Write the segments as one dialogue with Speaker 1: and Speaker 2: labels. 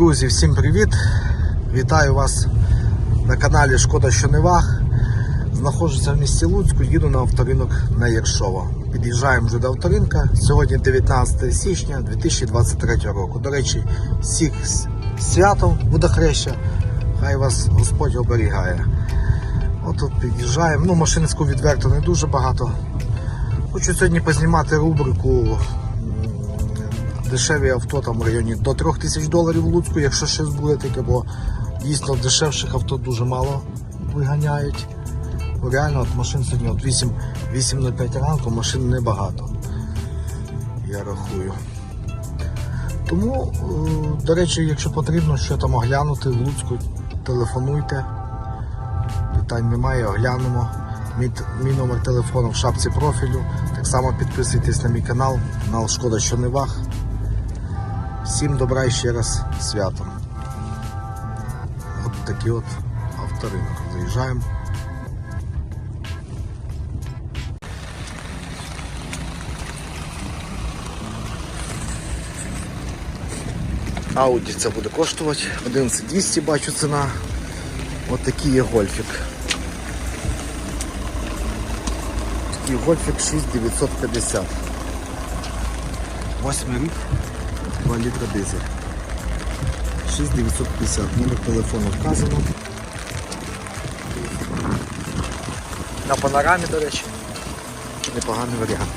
Speaker 1: Друзі, всім привіт! Вітаю вас на каналі Шкода що не ваг. Знаходжуся в місті Луцьку, їду на авторинок на Єршова. Під'їжджаємо вже до авторинка. Сьогодні 19 січня 2023 року. До речі, всіх святом водохреща. Хай вас Господь оберігає. От під'їжджаємо. Ну, машинську відверто не дуже багато. Хочу сьогодні познімати рубрику дешеві авто там в районі до 3 тисяч доларів в Луцьку, якщо щось буде таке, бо дійсно дешевших авто дуже мало виганяють. Бо Реально от машин сьогодні от 8, 8.05 ранку, машин небагато. Я рахую. Тому, е, до речі, якщо потрібно, що там оглянути в Луцьку, телефонуйте. Питань немає, оглянемо. Мій, мій номер телефону в шапці профілю. Так само підписуйтесь на мій канал, канал Шкода що не ваг. Всім добра і ще раз святом. От такий от авторинок. Заїжджаємо. Ауді це буде коштувати. 11200 бачу ціна. От такий є гольфік. Такий гольфік 6950. Восьмий рік, 2 літра дизель. 6950. Номер телефону вказано. На панорамі, до речі. Непоганий варіант.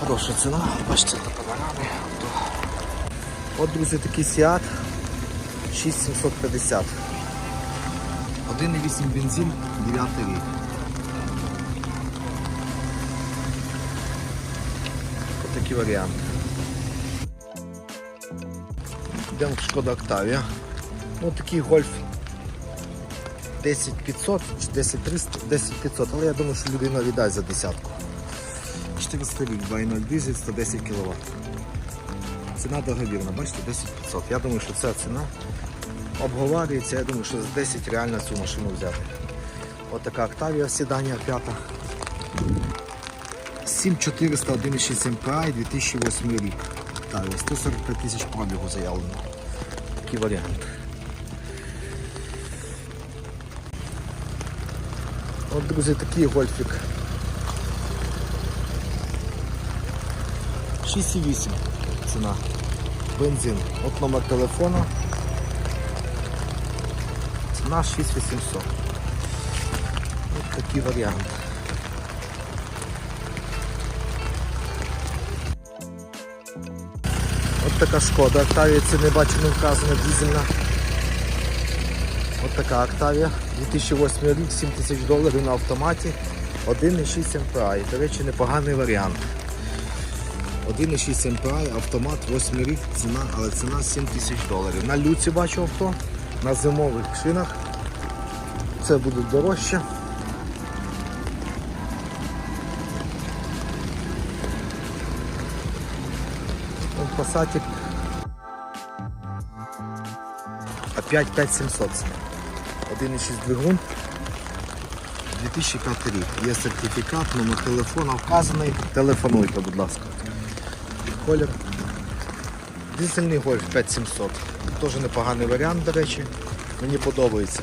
Speaker 1: Хороша ціна, бачите, на панорамі. От, друзі, такий Seat 6750. 1,8 бензин, 9 рік. Такі варіанти. Йдемо в Шкода Octavia. Ну такий гольф 10500 чи 10300, 10500, але я думаю, що людина віддасть за десятку. 400 рік, 2.0 дизель, 110 кВт. Ціна договірна, бачите, 10500. Я думаю, що ця ціна обговорюється, я думаю, що за 10 реально цю машину взяти. Ось така Octavia сідання п'ята. 7400 1.6 MPI 2008 рік. Octavia, 145 тисяч пробігу заявлено. Такий варіант. От, друзі, такий гольфік. 6,8 ціна. Бензин. От номер телефону. Ціна 6800. Ось такий варіант. От така шкода. Октавія це не бачу не вказано дизельна. От така Октавія. 2008 рік, 7 тисяч доларів на автоматі. 1,6 MPI. До речі, непоганий варіант. 1,6 MPI, автомат, 8 рік, ціна, але ціна 7 тисяч доларів. На люці бачу авто, на зимових шинах. Це буде дорожче. Passatик. Опять 5700. 1,6 двигун. 2005 рік. Є сертифікат, номер телефона вказаний. Телефонуйте, будь ласка. Колір. Дизельний гольф 5700. Теж непоганий варіант, до речі. Мені подобається.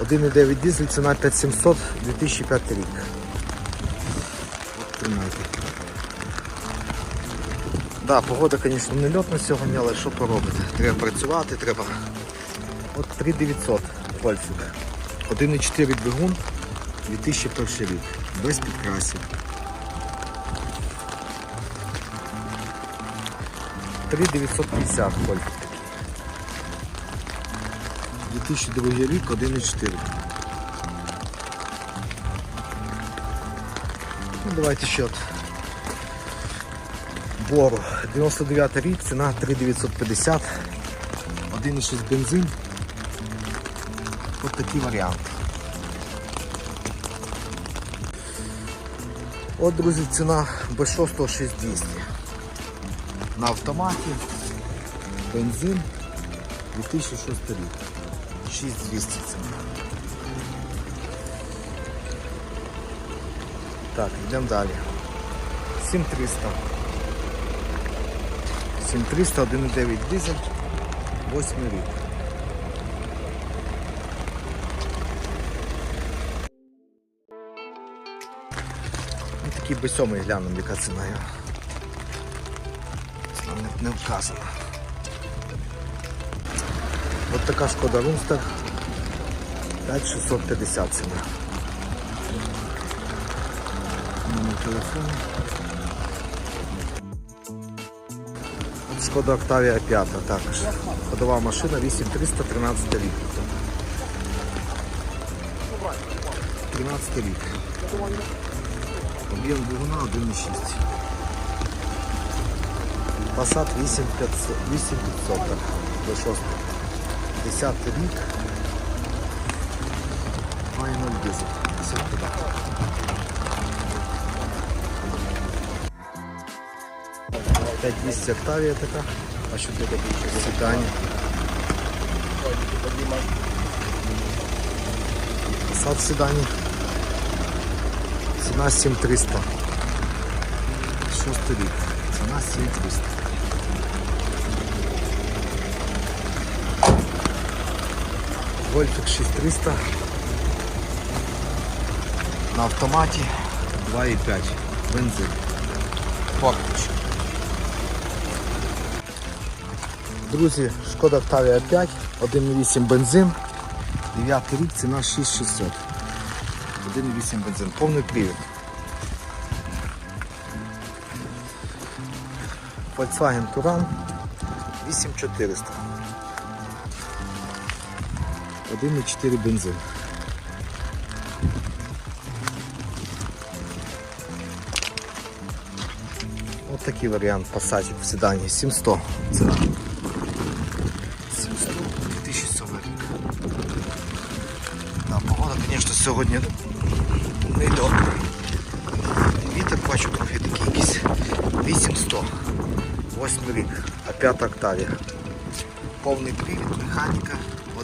Speaker 1: 1,9 дизель, ціна 5700, 2005 рік. От тримайте. Да, погода, звісно, не льотна сьогодні, але що поробити? Треба працювати, треба. От 3900 гольфик. 1,4 двигун, 2001 рік. Без підкрасів. 3950 гольфик. 2002 рік, 1,4. Ну, давайте ще от. Бору. 99 рік, ціна 3950. 1,6 бензин. Ось такий варіант. От, друзі, ціна B6 6200. На автоматі. Бензин 2006 рік. 6200 ціна. Так, йдемо далі. 7300. 7300, 1,9 дизель, 8 рік. Такий би сьомий глянемо, яка ціна його. Не, не вказана. От така шкода Рунстер 5650 ціна. Номер телефону. Шкода Октавія 5 також. Ходова машина 8313 рік. 13 рік. Об'єм двигуна 1,6. Passat 8500, 8500 так, до 6. 10 рік. 2,0 дизель. 10 рік. Опять 200 Октавія така. А що таке седані? В седані. Ціна 7300. Шостий рік. Ціна 7300. Вольфик 6300. На автоматі 2,5. Бензин. Фактич. Друзі, Шкода Octavia 5, 1,8 бензин, 9 рік, ціна 6600. 1,8 бензин, повний привід. Volkswagen Touran 8400. 1,4 бензин. Ось такий варіант Passat в седані 700 ціна. Сьогодні не йде. Вітер бачу трохи такий якийсь 800. 8 рік, а 5 Октавія. Повний привід, механіка,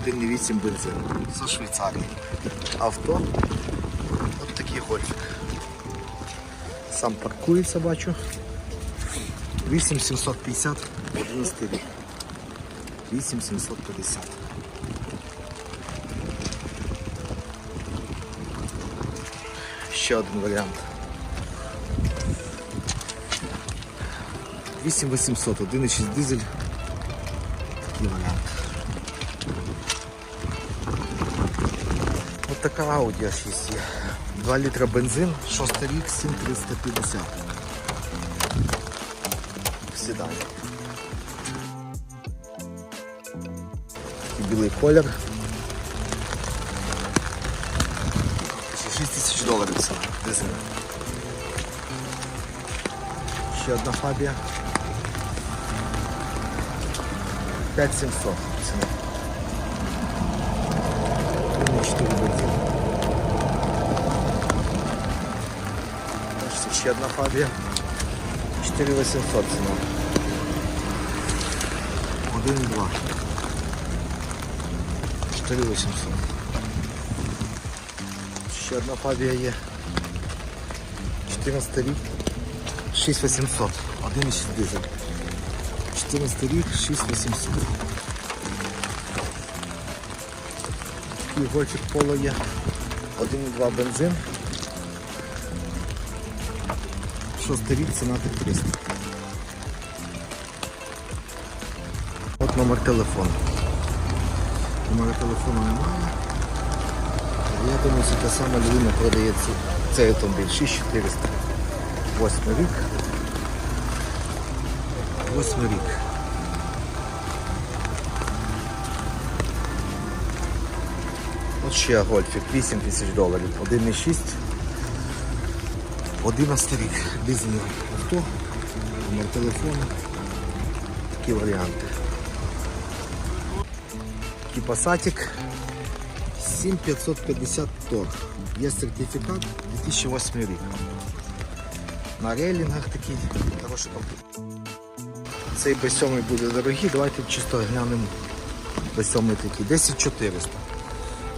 Speaker 1: 1,8 бензин. Зі Швейцарії. Авто. От такий гольфик. Сам паркується, бачу. 8750, 11 рік. 8750. Ще один варіант. 8800, 1,6 дизель. Такий варіант. Ось така Audi A6 є. 2 літра бензин, 6 рік, 7350. В седані. Такий білий колір. 6 тисяч доларів ціна. Дизель. Ще одна фабія. 5700 ціна. 4 бензин. Ще одна фабія. 4800 ціна. 1,2. 4800. Ще одна фабія є. 14 рік. 6800. 1,6 дизель. 14 рік, 6800. Такий гольчик поло є. 1,2 бензин. 6 рік, ціна 300. От номер телефону. Номера телефону немає. Я думаю, що та сама людина продає цей- автомобіль 6400. 8 рік. 8 рік. От ще гольфік 8 тисяч доларів. 1,6. 11 рік. Дизельне авто. Номер телефону. Такі варіанти. Такий пасатик. 7550 торг. Є сертифікат 2008 рік. На рейлінгах такий хороший комплект. Цей B7 буде дорогий, давайте чисто глянемо B7 такий. 10400.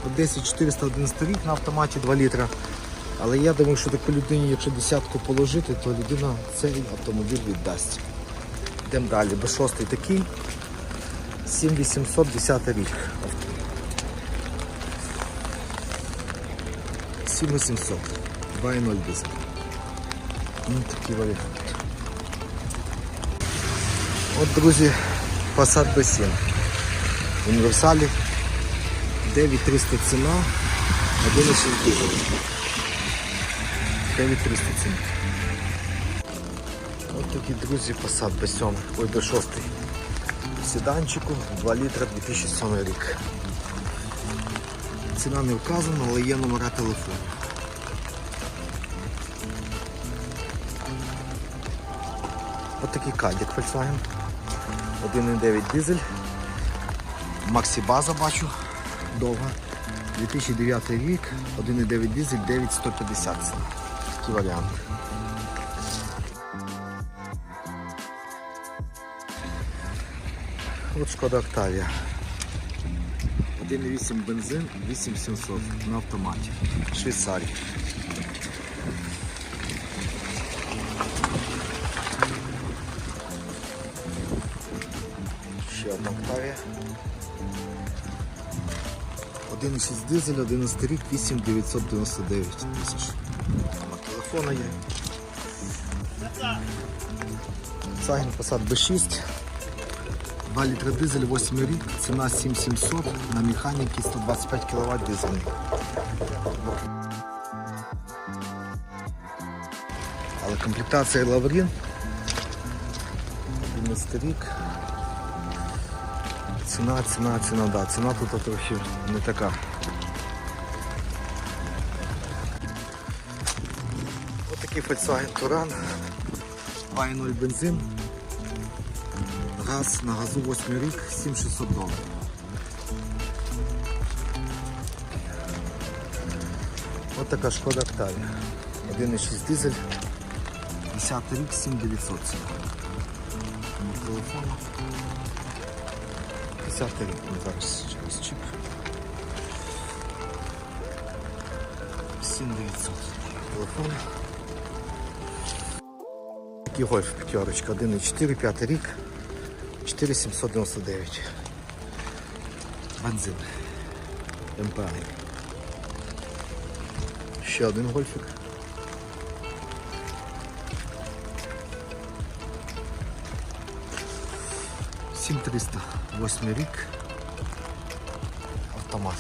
Speaker 1: От 10400 11 рік на автоматі 2 літра. Але я думаю, що таку людині, якщо десятку положити, то людина цей автомобіль віддасть. Йдемо далі. Б6 такий. 7800 10 рік. 7800. 2.0 дизель. Ну, такий варіант. От, друзі, Passat B7. Універсалі 9300 ціна, 1,6 дизель. 9300 ціна. От такі, друзі, Passat B7, ой, B6. В Седанчику 2 літра 2007 рік. Ціна не вказана, але є номера телефону. Ось такий кадік Volkswagen. 1,9 дизель. Максі база бачу. Довга. 2009 рік, 1,9 дизель, 9150. Такий варіант. От шкода Октавія. 1,8 бензин, 8700 на автоматі. Швейцарія. Ще одна Октавія. 1,6 дизель, 11 рік, 8999 тисяч. Номер телефона є. Цагін Passat B6. 2 літри дизель, 8 рік, ціна 7700 на механіки 125 кВт дизельний. Але комплектація Лаврін. 11 рік. Ціна, ціна, ціна, да. Ціна тут трохи не така. Ось такий Volkswagen Touran. 2.0 бензин. Газ на газу 8 рік, 7600 доларів. Ось така шкода Октавія. 1,6 дизель. 10 рік, 7900 ціна. Номер телефону. 10 рік, ми зараз через чіп. 7900. Телефон. Такий гольф п'ятерочка, 1,4, 5 рік. 4799. Бензин. МПА. Ще один гольфик. Сім триста. Восьмий рік. Автомат.